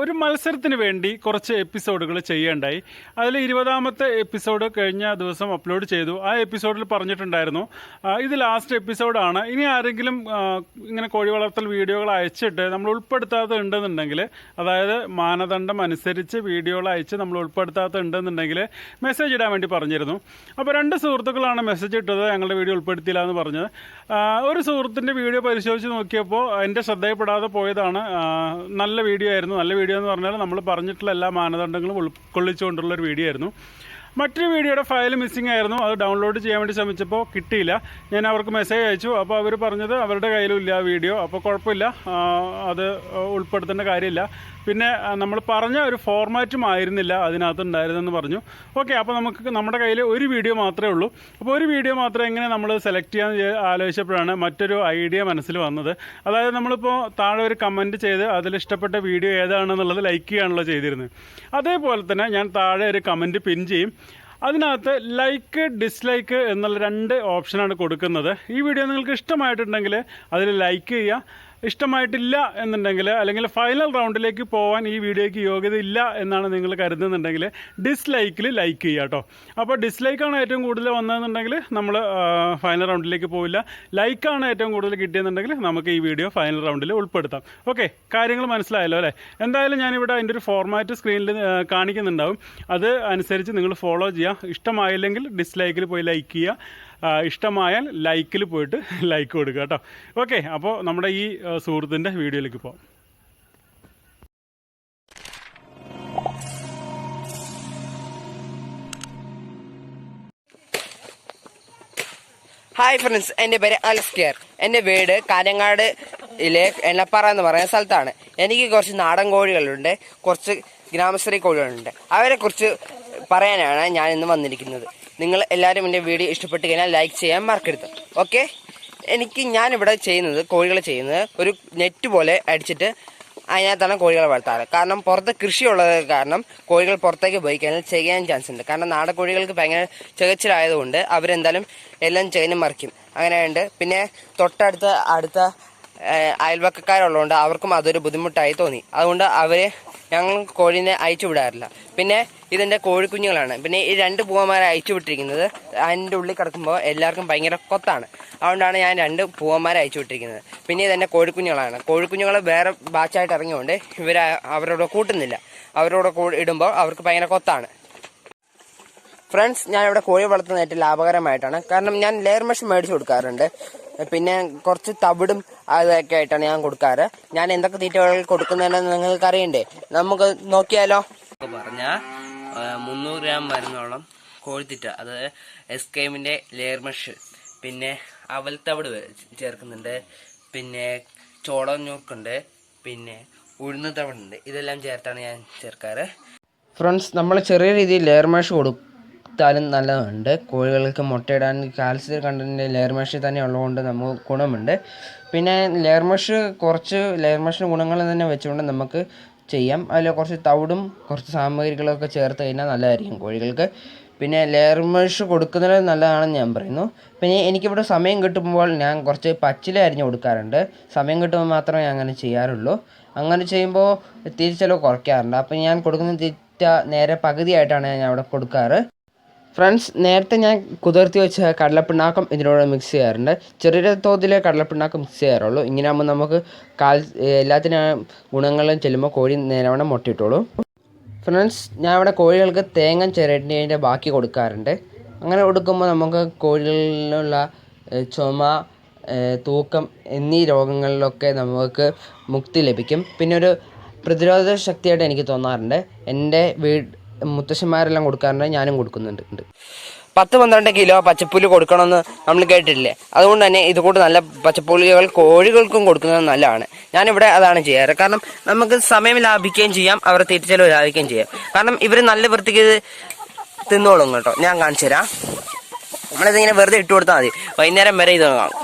ഒരു മത്സരത്തിന് വേണ്ടി കുറച്ച് എപ്പിസോഡുകൾ ചെയ്യേണ്ടായി. അതിൽ ഇരുപതാമത്തെ എപ്പിസോഡ് കഴിഞ്ഞ ദിവസം അപ്ലോഡ് ചെയ്തു. ആ എപ്പിസോഡിൽ പറഞ്ഞിട്ടുണ്ടായിരുന്നു. ഇത് ലാസ്റ്റ് എപ്പിസോഡാണ് ഇനി ആരെങ്കിലും ഇങ്ങനെ കോഴി വളർത്തൽ വീഡിയോകൾ അയച്ചിട്ട് നമ്മൾ ഉൾപ്പെടുത്താത്ത ഉണ്ടെന്നുണ്ടെങ്കിൽ അതായത് മാനദണ്ഡം അനുസരിച്ച് വീഡിയോകൾ അയച്ച് നമ്മൾ ഉൾപ്പെടുത്താത്ത ഉണ്ടെന്നുണ്ടെങ്കിൽ മെസ്സേജ് ഇടാൻ വേണ്ടി പറഞ്ഞിരുന്നു. അപ്പോൾ രണ്ട് സുഹൃത്തുക്കളാണ് മെസ്സേജ് ഇട്ടത്. ഞങ്ങളുടെ വീഡിയോ ഉൾപ്പെടുത്തിയില്ല എന്ന് പറഞ്ഞത്. ഒരു സുഹൃത്തിന്റെ വീഡിയോ പരിശോധിച്ച് നോക്കിയപ്പോൾ എന്റെ ശ്രദ്ധയപ്പെടാതെ പോയതാണ്. നല്ല വീഡിയോ ആയിരുന്നു. നല്ല വീഡിയോ എന്ന് പറഞ്ഞാൽ നമ്മൾ പറഞ്ഞിട്ടുള്ള എല്ലാ മാനദണ്ഡങ്ങളും ഉൾക്കൊള്ളിച്ചുകൊണ്ടുള്ള ഒരു വീഡിയോ ആയിരുന്നു. മറ്റൊരു വീഡിയോയുടെ ഫയൽ മിസ്സിംഗ് ആയിരുന്നു. അത് ഡൗൺലോഡ് ചെയ്യാൻ വേണ്ടി ശ്രമിച്ചപ്പോൾ കിട്ടിയില്ല. ഞാൻ അവർക്ക് മെസ്സേജ് അയച്ചു. അപ്പോൾ അവർ പറഞ്ഞത് അവരുടെ കയ്യിലും ഇല്ല വീഡിയോ അപ്പോൾ കുഴപ്പമില്ല. അത് ഉൾപ്പെടുത്തേണ്ട കാര്യമില്ല. പിന്നെ നമ്മൾ പറഞ്ഞ ഒരു ഫോർമാറ്റും ആയിരുന്നില്ല അതിനകത്ത് ഉണ്ടായിരുന്നെന്ന് പറഞ്ഞു. ഓക്കെ അപ്പോൾ നമുക്ക് നമ്മുടെ കയ്യിൽ ഒരു വീഡിയോ മാത്രമേ ഉള്ളൂ. അപ്പോൾ ഒരു വീഡിയോ മാത്രം എങ്ങനെ നമ്മൾ സെലക്ട് ചെയ്യാൻ ആലോചിച്ചപ്പോഴാണ് മറ്റൊരു ഐഡിയ മനസ്സിൽ വന്നത്. അതായത് നമ്മളിപ്പോൾ താഴെ ഒരു കമന്റ് ചെയ്ത് അതിൽ ഇഷ്ടപ്പെട്ട വീഡിയോ ഏതാണെന്നുള്ളത് ലൈക്ക് ചെയ്യാണല്ലോ ചെയ്തിരുന്നത്. അതേപോലെ തന്നെ ഞാൻ താഴെ ഒരു കമന്റ് പിൻ ചെയ്യും. അതിനകത്ത് ലൈക്ക് ഡിസ്ലൈക്ക് എന്നുള്ള രണ്ട് ഓപ്ഷനാണ് കൊടുക്കുന്നത്. ഈ വീഡിയോ നിങ്ങൾക്ക് ഇഷ്ടമായിട്ടുണ്ടെങ്കിൽ അതിൽ ലൈക്ക് ചെയ്യുക. ഇഷ്ടമായിട്ടില്ല എന്നുണ്ടെങ്കിൽ അല്ലെങ്കിൽ ഫൈനൽ റൗണ്ടിലേക്ക് പോകാൻ ഈ വീഡിയോയ്ക്ക് യോഗ്യത ഇല്ല എന്നാണ് നിങ്ങൾ കരുതുന്നുണ്ടെങ്കിൽ ഡിസ്ലൈക്കിൽ ലൈക്ക് ചെയ്യുക കേട്ടോ. അപ്പോൾ ഡിസ്ലൈക്കാണ് ഏറ്റവും കൂടുതൽ വന്നതെന്നുണ്ടെങ്കിൽ നമ്മൾ ഫൈനൽ റൗണ്ടിലേക്ക് പോവില്ല. ലൈക്കാണ് ഏറ്റവും കൂടുതൽ കിട്ടിയെന്നുണ്ടെങ്കിൽ നമുക്ക് ഈ വീഡിയോ ഫൈനൽ റൗണ്ടിൽ ഉൾപ്പെടുത്താം. ഓക്കെ കാര്യങ്ങൾ മനസ്സിലായല്ലോ അല്ലേ? എന്തായാലും ഞാനിവിടെ അതിന്റെ ഒരു ഫോർമാറ്റ് സ്ക്രീനിൽ കാണിക്കുന്നുണ്ടാവും. അത് അനുസരിച്ച് നിങ്ങൾ ഫോളോ ചെയ്യുക. ഇഷ്ടമായില്ലെങ്കിൽ ഡിസ്ലൈക്കിൽ പോയി ലൈക്ക് ചെയ്യുക. ഇഷ്ടമായാൽ ലൈക്കിൽ പോയിട്ട് ലൈക്ക് കൊടുക്കുക കേട്ടോ. ഓക്കെ അപ്പോൾ നമ്മുടെ ഈ സുഹൃത്തിന്റെ വീഡിയോയിലേക്ക് പോകാം ഹായ് ഫ്രണ്ട്സ് എന്റെ പേര് അൽസ്കിയർ എന്റെ വീട് ഇലെ എണ്ണപ്പാറ എന്ന് പറയുന്ന സ്ഥലത്താണ്. എനിക്ക് കുറച്ച് നാടൻ കോഴികളുണ്ട് കുറച്ച് ഗ്രാമശ്രീ കോഴികളുണ്ട്. അവരെക്കുറിച്ച് പറയാനാണ് ഞാൻ ഇന്ന് വന്നിരിക്കുന്നത്. നിങ്ങൾ എല്ലാവരും എന്റെ വീഡിയോ ഇഷ്ടപ്പെട്ട് കഴിഞ്ഞാൽ ലൈക്ക് ചെയ്യാൻ മറക്കരുത്. ഓക്കെ എനിക്ക് ഞാനിവിടെ ചെയ്യുന്നത് കോഴികൾ ചെയ്യുന്നത് ഒരു നെറ്റ് പോലെ അടിച്ചിട്ട് അതിനകത്താണ് കോഴികളെ വളർത്താറ്. കാരണം പുറത്ത് കൃഷിയുള്ളത് കാരണം കോഴികൾ പുറത്തേക്ക് പോയി കഴിഞ്ഞാൽ ചെയ്യാൻ ചാൻസ് ഉണ്ട്. കാരണം നാടൻ കോഴികൾക്ക് ഭയങ്കര ചികച്ചിലായതുകൊണ്ട് അവരെന്തായാലും എല്ലാം ചെയ്യുന്ന മറിക്കും. അങ്ങനെയുണ്ട് പിന്നെ തൊട്ടടുത്ത അടുത്ത അയൽവക്കക്കാരുള്ളതുകൊണ്ട് അവർക്കും അതൊരു ബുദ്ധിമുട്ടായി തോന്നി. അതുകൊണ്ട് അവരെ ഞങ്ങൾ കോഴീനെ അയച്ചു വിടാറില്ല. പിന്നെ ഇതെന്റെ കോഴിക്കുഞ്ഞുങ്ങളാണ്. പിന്നെ ഈ രണ്ട് പൂവന്മാരെ അയച്ചു വിട്ടിരിക്കുന്നത് അതിന്റെ ഉള്ളിൽ കിടക്കുമ്പോൾ എല്ലാവർക്കും ഭയങ്കര കൊത്താണ്. അതുകൊണ്ടാണ് ഞാൻ രണ്ട് പൂവന്മാരെ അയച്ചു വിട്ടിരിക്കുന്നത്. പിന്നെ ഇതെന്റെ കോഴിക്കുഞ്ഞുങ്ങളാണ്. കോഴിക്കുഞ്ഞുങ്ങൾ വേറെ ബാച്ചായിട്ട് ഇറങ്ങിയോണ്ട് ഇവർ അവരോട് കൂട്ടുന്നില്ല. അവരോട് ഇടുമ്പോൾ അവർക്ക് ഭയങ്കര കൊത്താണ്. ഫ്രണ്ട്സ് ഞാൻ ഇവിടെ കോഴി വളർത്തുന്നത് ഏറ്റവും ലാഭകരമായിട്ടാണ്. കാരണം ഞാൻ ലെയർ മെഷ് മേടിച്ചു കൊടുക്കാറുണ്ട്. പിന്നെ കുറച്ച് തവിടും അതൊക്കെ ആയിട്ടാണ് ഞാൻ കൊടുക്കാറ്. ഞാൻ എന്തൊക്കെ തീറ്റകൾ കൊടുക്കുന്നതെന്ന് നിങ്ങൾക്ക് അറിയണ്ടേ നമുക്ക് നോക്കിയാലോ. പറഞ്ഞ മുന്നൂറ് ഗ്രാം മരുന്നോളം കോഴിത്തീറ്റ അത് എസ് കെമിന്റെ ലെയർ മെഷ് പിന്നെ അവൽത്തവിട് ചേർക്കുന്നുണ്ട്. പിന്നെ ചോളം ഞൂർക്കുണ്ട് പിന്നെ ഉഴുന്ന തവിടുണ്ട്. ഇതെല്ലാം ചേർത്താണ് ഞാൻ ചേർക്കാറ്. ഫ്രണ്ട്സ് നമ്മൾ ചെറിയ രീതിയിൽ ലെയർ മാഷ് കൊടുത്താലും നല്ലതുണ്ട്. കോഴികൾക്ക് മുട്ടയിടാൻ കാൽസ്യം കണ്ടന്റ് ലെയർ മാഷിൽ തന്നെ ഉള്ളതുകൊണ്ട് നമുക്ക് ഗുണമുണ്ട്. പിന്നെ ലെയർ മഷ് കുറച്ച് ലെയർ മാഷിന്റെ ഗുണങ്ങൾ തന്നെ വെച്ചുകൊണ്ട് നമുക്ക് ചെയ്യാം. അതിൽ കുറച്ച് തവിടും കുറച്ച് സാമഗ്രികളൊക്കെ ചേർത്ത് കഴിഞ്ഞാൽ നല്ലതായിരിക്കും കോഴികൾക്ക്. പിന്നെ ലെയർ മഷ് കൊടുക്കുന്നത് നല്ലതാണെന്ന് ഞാൻ പറയുന്നു. പിന്നെ എനിക്കിവിടെ സമയം കിട്ടുമ്പോൾ ഞാൻ കുറച്ച് പച്ചില അരിഞ്ഞ് കൊടുക്കാറുണ്ട്. സമയം കിട്ടുമ്പോൾ മാത്രമേ ഞാൻ അങ്ങനെ ചെയ്യാറുള്ളൂ. അങ്ങനെ ചെയ്യുമ്പോൾ തിരിച്ചെലവ് കുറയ്ക്കാറുണ്ട്. അപ്പോൾ ഞാൻ കൊടുക്കുന്ന തീറ്റ നേരെ പകുതിയായിട്ടാണ് ഞാൻ അവിടെ കൊടുക്കാറ്. ഫ്രണ്ട്സ് നേരത്തെ ഞാൻ കുതിർത്തി വെച്ച കടലപ്പിണ്ണാക്കം ഇതിനോട് മിക്സ് ചെയ്യാറുണ്ട്. ചെറിയ തോതിൽ കടലപ്പിണ്ണാക്കം മിക്സ് ചെയ്യാറുള്ളൂ. ഇങ്ങനെ ആകുമ്പോൾ നമുക്ക് കാൽ എല്ലാത്തിനും ഗുണങ്ങളും ചെല്ലുമ്പോൾ കോഴി നേരവണ്ണം മുട്ടയിട്ടോളൂ ഫ്രണ്ട്സ് ഞാൻ ഇവിടെ കോഴികൾക്ക് തേങ്ങ ചിരട്ടിന്റെ ബാക്കി കൊടുക്കാറുണ്ട്. അങ്ങനെ കൊടുക്കുമ്പോൾ നമുക്ക് കോഴികളിലുള്ള ചുമ തൂക്കം എന്നീ രോഗങ്ങളിലൊക്കെ നമുക്ക് മുക്തി ലഭിക്കും. പിന്നെ ഒരു പ്രതിരോധ ശക്തിയായിട്ട് എനിക്ക് തോന്നാറുണ്ട്. എന്റെ വീട് മുത്തശ്ശന്മാരെല്ലാം കൊടുക്കാറുണ്ട് ഞാനും കൊടുക്കുന്നുണ്ട് പത്ത് പന്ത്രണ്ട് കിലോ പച്ചപ്പുല്ല് കൊടുക്കണമെന്ന് നമ്മൾ കേട്ടിട്ടില്ലേ? അതുകൊണ്ട് തന്നെ ഇതുകൊണ്ട് നല്ല പച്ചപ്പുല്ലുകൾ കോഴികൾക്കും കൊടുക്കുന്നത് നല്ലതാണ്. ഞാനിവിടെ അതാണ് ചെയ്യാറ്. കാരണം നമുക്ക് സമയം ലാഭിക്കുകയും ചെയ്യാം അവർ തിരിച്ചലവ് ലാഭിക്കുകയും ചെയ്യാം. കാരണം ഇവർ നല്ല വൃത്തിക്ക് തിന്നോളും കേട്ടോ. ഞാൻ കാണിച്ചു തരാം. നമ്മളിതിങ്ങനെ വെറുതെ ഇട്ട് കൊടുത്താൽ മതി. വൈകുന്നേരം വരെ ഇത് കാണും.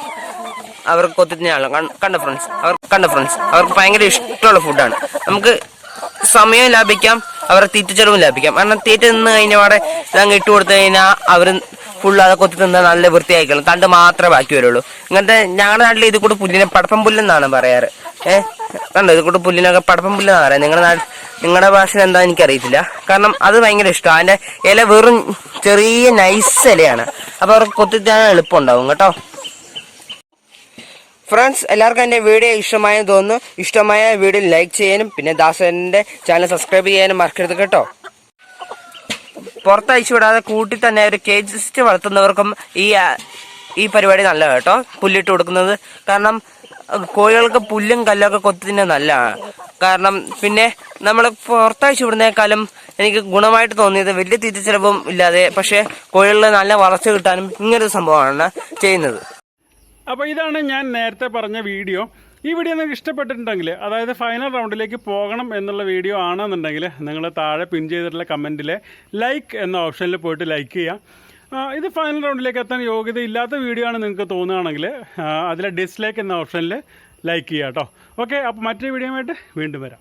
അവർക്ക് കൊത്തിനാണല്ലോ കണ്ട ഫ്രണ്ട്സ് അവർ കണ്ട ഫ്രണ്ട്സ് അവർക്ക് ഭയങ്കര ഇഷ്ടമുള്ള ഫുഡാണ് നമുക്ക് സമയം ലാഭിക്കാം. അവരുടെ തീറ്റ ചെലവും ലാഭിക്കാം. കാരണം തീറ്റ നിന്ന് കഴിഞ്ഞ പാടെ ഇതങ്ങ് ഇട്ട് കൊടുത്തു കഴിഞ്ഞാൽ അവർ ഫുള്ള് അത് കൊത്തി തിന്നാൽ നല്ല വൃത്തിയായിക്കോളും. തണ്ട് മാത്രമേ ബാക്കി വരുള്ളൂ. ഇങ്ങനത്തെ ഞങ്ങളുടെ നാട്ടിൽ ഇത് കൂടെ പുല്ലിനെ പടപ്പം പുല്ലെന്നാണ് പറയാറ്. ഏഹ് കണ്ടോ? ഇത് കൂടെ പുല്ലിനൊക്കെ പടപ്പം പുല്ലെന്നാണ് പറയാറ്. നിങ്ങളുടെ നാട്ടിൽ നിങ്ങളുടെ ഭാഷയിൽ എന്താ എനിക്കറിയത്തില്ല. കാരണം അത് ഭയങ്കര ഇഷ്ടമാണ് അതിന്റെ ഇല വെറും ചെറിയ നൈസ് ഇലയാണ്. അപ്പോൾ അവർക്ക് കൊത്തിത്താൻ എളുപ്പമുണ്ടാവും കേട്ടോ. ഫ്രണ്ട്സ് എല്ലാവർക്കും എന്റെ വീഡിയോ ഇഷ്ടമായെന്ന് തോന്നുന്നു. ഇഷ്ടമായ വീഡിയോ ലൈക്ക് ചെയ്യാനും പിന്നെ ദാസന്റെ ചാനൽ സബ്സ്ക്രൈബ് ചെയ്യാനും മറക്കരുത് കേട്ടോ. പുറത്തയച്ചു വിടാതെ കൂട്ടി തന്നെ ഒരു കേജ് സിസ്റ്റ് വളർത്തുന്നവർക്കും ഈ ഈ പരിപാടി നല്ലതാണ് കേട്ടോ. പുല്ലിട്ട് കൊടുക്കുന്നത്. കാരണം കോഴികൾക്ക് പുല്ലും കല്ലൊക്കെ കൊത്തിന് നല്ലതാണ് കാരണം പിന്നെ നമ്മൾ പുറത്തയച്ചു വിടുന്നേക്കാളും എനിക്ക് ഗുണമായിട്ട് തോന്നിയത് വലിയ തീറ്റ ചിലവും ഇല്ലാതെ പക്ഷേ കോഴികളിൽ നല്ല വളർച്ച കിട്ടാനും ഇങ്ങനൊരു സംഭവമാണ് ചെയ്യുന്നത്. അപ്പോൾ ഇതാണ് ഞാൻ നേരത്തെ പറഞ്ഞ വീഡിയോ. ഈ വീഡിയോ നിങ്ങൾക്ക് ഇഷ്ടപ്പെട്ടിട്ടുണ്ടെങ്കിൽ അതായത് ഫൈനൽ റൗണ്ടിലേക്ക് പോകണം എന്നുള്ള വീഡിയോ ആണെന്നുണ്ടെങ്കിൽ നിങ്ങൾ താഴെ പിൻ ചെയ്തിട്ടുള്ള കമന്റിൽ ലൈക്ക് എന്ന ഓപ്ഷനിൽ പോയിട്ട് ലൈക്ക് ചെയ്യുക ഇത് ഫൈനൽ റൗണ്ടിലേക്ക് എത്താൻ യോഗ്യത ഇല്ലാത്ത വീഡിയോ ആണ് നിങ്ങൾക്ക് തോന്നുകയാണെങ്കിൽ അതിലെ ഡിസ്ലൈക്ക് എന്ന ഓപ്ഷനിൽ ലൈക്ക് ചെയ്യുക കേട്ടോ ഓക്കെ അപ്പോൾ മറ്റൊരു വീഡിയോ ആയിട്ട് വീണ്ടും വരാം.